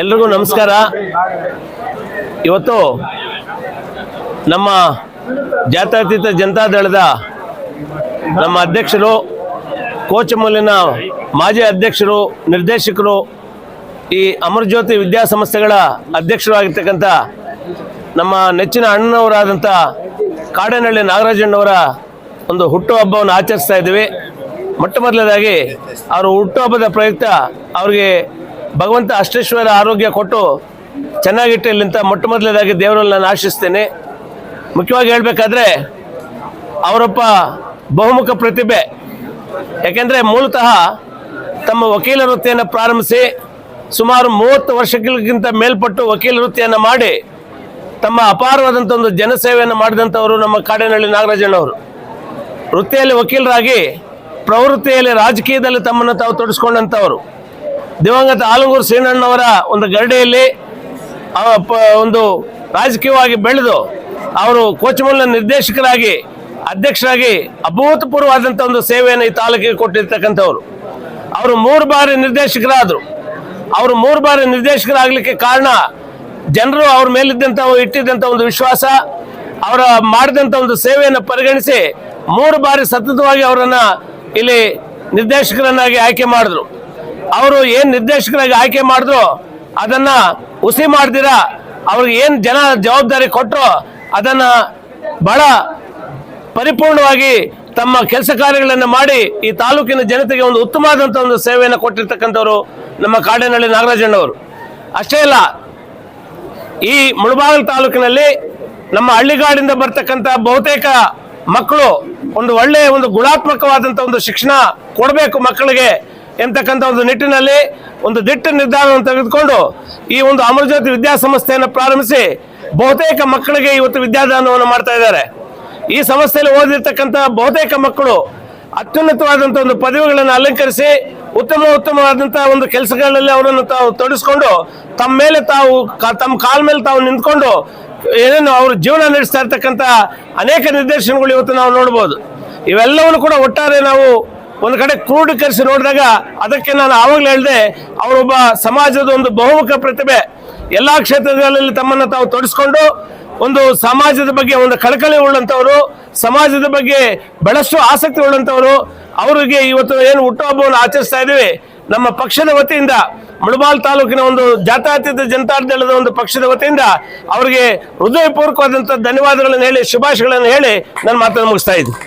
ಎಲ್ರಿಗೂ ನಮಸ್ಕಾರ. ಇವತ್ತು ನಮ್ಮ ಜಾತ್ಯತೀತ ಜನತಾದಳದ ನಮ್ಮ ಅಧ್ಯಕ್ಷರು ಕೋಚಮೂಲಿನ ಮಾಜಿ ಅಧ್ಯಕ್ಷರು, ನಿರ್ದೇಶಕರು, ಈ ಅಮರಜ್ಯೋತಿ ವಿದ್ಯಾಸಂಸ್ಥೆಗಳ ಅಧ್ಯಕ್ಷರು ಆಗಿರ್ತಕ್ಕಂಥ ನಮ್ಮ ನೆಚ್ಚಿನ ಅಣ್ಣನವರಾದಂಥ ಕಾಡನಹಳ್ಳಿ ನಾಗರಾಜಣ್ಣವರ ಒಂದು ಹುಟ್ಟುಹಬ್ಬವನ್ನು ಆಚರಿಸ್ತಾ ಇದ್ದೀವಿ. ಮೊಟ್ಟ ಮೊದಲನೇದಾಗಿ, ಅವರು ಹುಟ್ಟುಹಬ್ಬದ ಪ್ರಯುಕ್ತ ಅವರಿಗೆ ಭಗವಂತ ಅಷ್ಟೇಶ್ವರ ಆರೋಗ್ಯ ಕೊಟ್ಟು ಚೆನ್ನಾಗಿಟ್ಟಿರಲಿ ಅಂತ ಮೊಟ್ಟ ಮೊದಲನೇದಾಗಿ ದೇವರಲ್ಲಿ ನಾನು ಆಶಿಸ್ತೇನೆ. ಮುಖ್ಯವಾಗಿ ಹೇಳಬೇಕಾದ್ರೆ ಅವರೊಬ್ಬ ಬಹುಮುಖ ಪ್ರತಿಭೆ. ಯಾಕೆಂದರೆ ಮೂಲತಃ ತಮ್ಮ ವಕೀಲ ವೃತ್ತಿಯನ್ನು ಪ್ರಾರಂಭಿಸಿ ಸುಮಾರು ಮೂವತ್ತು ವರ್ಷಗಳಿಗಿಂತ ಮೇಲ್ಪಟ್ಟು ವಕೀಲ ವೃತ್ತಿಯನ್ನು ಮಾಡಿ ತಮ್ಮ ಅಪಾರವಾದಂಥ ಒಂದು ಜನಸೇವೆಯನ್ನು ಮಾಡಿದಂಥವರು ನಮ್ಮ ಕಾಡೇನಹಳ್ಳಿ ನಾಗರಾಜಣ್ಣವರು. ವೃತ್ತಿಯಲ್ಲಿ ವಕೀಲರಾಗಿ ಪ್ರವೃತ್ತಿಯಲ್ಲಿ ರಾಜಕೀಯದಲ್ಲಿ ತಮ್ಮನ್ನು ತಾವು ತೊಡಗಿಸ್ಕೊಂಡಂಥವರು ದಿವಂಗತ ಆಲಂಗೂರು ಶ್ರೀನಣ್ಣವರ ಒಂದು ಗರಡಿಯಲ್ಲಿ ಒಂದು ರಾಜಕೀಯವಾಗಿ ಬೆಳೆದು ಅವರು ಕೋಚಮಲ್ಲ ನಿರ್ದೇಶಕರಾಗಿ, ಅಧ್ಯಕ್ಷರಾಗಿ ಅಭೂತಪೂರ್ವವಾದಂಥ ಒಂದು ಸೇವೆಯನ್ನು ಈ ತಾಲೂಕಿಗೆ ಕೊಟ್ಟಿರ್ತಕ್ಕಂಥವ್ರು. ಅವರು ಮೂರು ಬಾರಿ ನಿರ್ದೇಶಕರಾದರು. ಅವರು ಮೂರು ಬಾರಿ ನಿರ್ದೇಶಕರಾಗಲಿಕ್ಕೆ ಕಾರಣ ಜನರು ಅವ್ರ ಮೇಲಿದ್ದಂಥ ಇಟ್ಟಿದ್ದಂಥ ಒಂದು ವಿಶ್ವಾಸ, ಅವರ ಮಾಡಿದಂಥ ಒಂದು ಸೇವೆಯನ್ನು ಪರಿಗಣಿಸಿ ಮೂರು ಬಾರಿ ಸತತವಾಗಿ ಅವರನ್ನು ಇಲ್ಲಿ ನಿರ್ದೇಶಕರನ್ನಾಗಿ ಆಯ್ಕೆ ಮಾಡಿದ್ರು. ಅವರು ಏನು ನಿರ್ದೇಶಕರಾಗಿ ಆಯ್ಕೆ ಮಾಡಿದ್ರು ಅದನ್ನ ಹುಸಿ ಮಾಡ್ದಿರ? ಅವ್ರಿಗೆ ಏನು ಜನ ಜವಾಬ್ದಾರಿ ಕೊಟ್ಟರು ಅದನ್ನ ಬಹಳ ಪರಿಪೂರ್ಣವಾಗಿ ತಮ್ಮ ಕೆಲಸ ಕಾರ್ಯಗಳನ್ನು ಮಾಡಿ ಈ ತಾಲೂಕಿನ ಜನತೆಗೆ ಒಂದು ಉತ್ತಮವಾದಂಥ ಒಂದು ಸೇವೆಯನ್ನು ಕೊಟ್ಟಿರ್ತಕ್ಕಂಥವ್ರು ನಮ್ಮ ಕಾಡೇನಹಳ್ಳಿ ನಾಗರಾಜಣ್ಣವರು. ಅಷ್ಟೇ ಅಲ್ಲ, ಈ ಮುಳಬಾಗಿಲು ತಾಲೂಕಿನಲ್ಲಿ ನಮ್ಮ ಹಳ್ಳಿಗಾಡಿಂದ ಬರ್ತಕ್ಕಂಥ ಬಹುತೇಕ ಮಕ್ಕಳು ಒಂದು ಒಳ್ಳೆಯ ಒಂದು ಗುಣಾತ್ಮಕವಾದಂಥ ಒಂದು ಶಿಕ್ಷಣ ಕೊಡಬೇಕು ಮಕ್ಕಳಿಗೆ. ಎಂತಕ್ಕಂಥ ಒಂದು ನಿಟ್ಟಿನಲ್ಲಿ ಒಂದು ದಿಟ್ಟ ನಿರ್ಧಾರವನ್ನು ತೆಗೆದುಕೊಂಡು ಈ ಒಂದು ಅಮರಜ್ಯೋತಿ ವಿದ್ಯಾಸಂಸ್ಥೆಯನ್ನು ಪ್ರಾರಂಭಿಸಿ ಬಹುತೇಕ ಮಕ್ಕಳಿಗೆ ಇವತ್ತು ವಿದ್ಯಾದಾನವನ್ನು ಮಾಡ್ತಾ ಇದ್ದಾರೆ. ಈ ಸಂಸ್ಥೆಯಲ್ಲಿ ಓದಿರ್ತಕ್ಕಂಥ ಬಹುತೇಕ ಮಕ್ಕಳು ಅತ್ಯುನ್ನತವಾದಂಥ ಒಂದು ಪದವಿಗಳನ್ನು ಅಲಂಕರಿಸಿ ಉತ್ತಮ ಉತ್ತಮವಾದಂಥ ಒಂದು ಕೆಲಸಗಳಲ್ಲಿ ಅವರನ್ನು ತಾವು ತೊಡಿಸ್ಕೊಂಡು ತಮ್ಮ ಮೇಲೆ ತಾವು ತಮ್ಮ ಕಾಲ ಮೇಲೆ ತಾವು ನಿಂತ್ಕೊಂಡು ಏನೇನು ಅವ್ರ ಜೀವನ ನಡೆಸ್ತಾ ಇರ್ತಕ್ಕಂಥ ಅನೇಕ ನಿರ್ದೇಶನಗಳು ಇವತ್ತು ನಾವು ನೋಡ್ಬೋದು. ಇವೆಲ್ಲವನ್ನು ಕೂಡ ಒಟ್ಟಾರೆ ನಾವು ಒಂದು ಕಡೆ ಕ್ರೋಢೀಕರಿಸಿ ನೋಡಿದಾಗ ಅದಕ್ಕೆ ನಾನು ಆವಾಗಲೇ ಹೇಳಿದೆ ಅವರೊಬ್ಬ ಸಮಾಜದ ಒಂದು ಬಹುಮುಖ ಪ್ರತಿಭೆ. ಎಲ್ಲಾ ಕ್ಷೇತ್ರಗಳಲ್ಲಿ ತಮ್ಮನ್ನು ತಾವು ತೊಡಿಸ್ಕೊಂಡು ಒಂದು ಸಮಾಜದ ಬಗ್ಗೆ ಒಂದು ಕಳಕಳಿ ಉಳ್ಳಂಥವರು, ಸಮಾಜದ ಬಗ್ಗೆ ಬಹಳಷ್ಟು ಆಸಕ್ತಿ ಉಳ್ಳಂಥವರು, ಅವರಿಗೆ ಇವತ್ತು ಏನು ಹುಟ್ಟುಹಬ್ಬವನ್ನು ಆಚರಿಸ್ತಾ ಇದ್ದೀವಿ. ನಮ್ಮ ಪಕ್ಷದ ವತಿಯಿಂದ, ಮುಳಬಾಲ್ ತಾಲೂಕಿನ ಒಂದು ಜಾತ್ಯತೀತ ಜನತಾದಳದ ಒಂದು ಪಕ್ಷದ ವತಿಯಿಂದ ಅವರಿಗೆ ಹೃದಯಪೂರ್ವಕವಾದಂಥ ಧನ್ಯವಾದಗಳನ್ನು ಹೇಳಿ, ಶುಭಾಶಯಗಳನ್ನು ಹೇಳಿ ನನ್ನ ಮಾತನ್ನು ಮುಗಿಸ್ತಾ ಇದ್ದೀನಿ.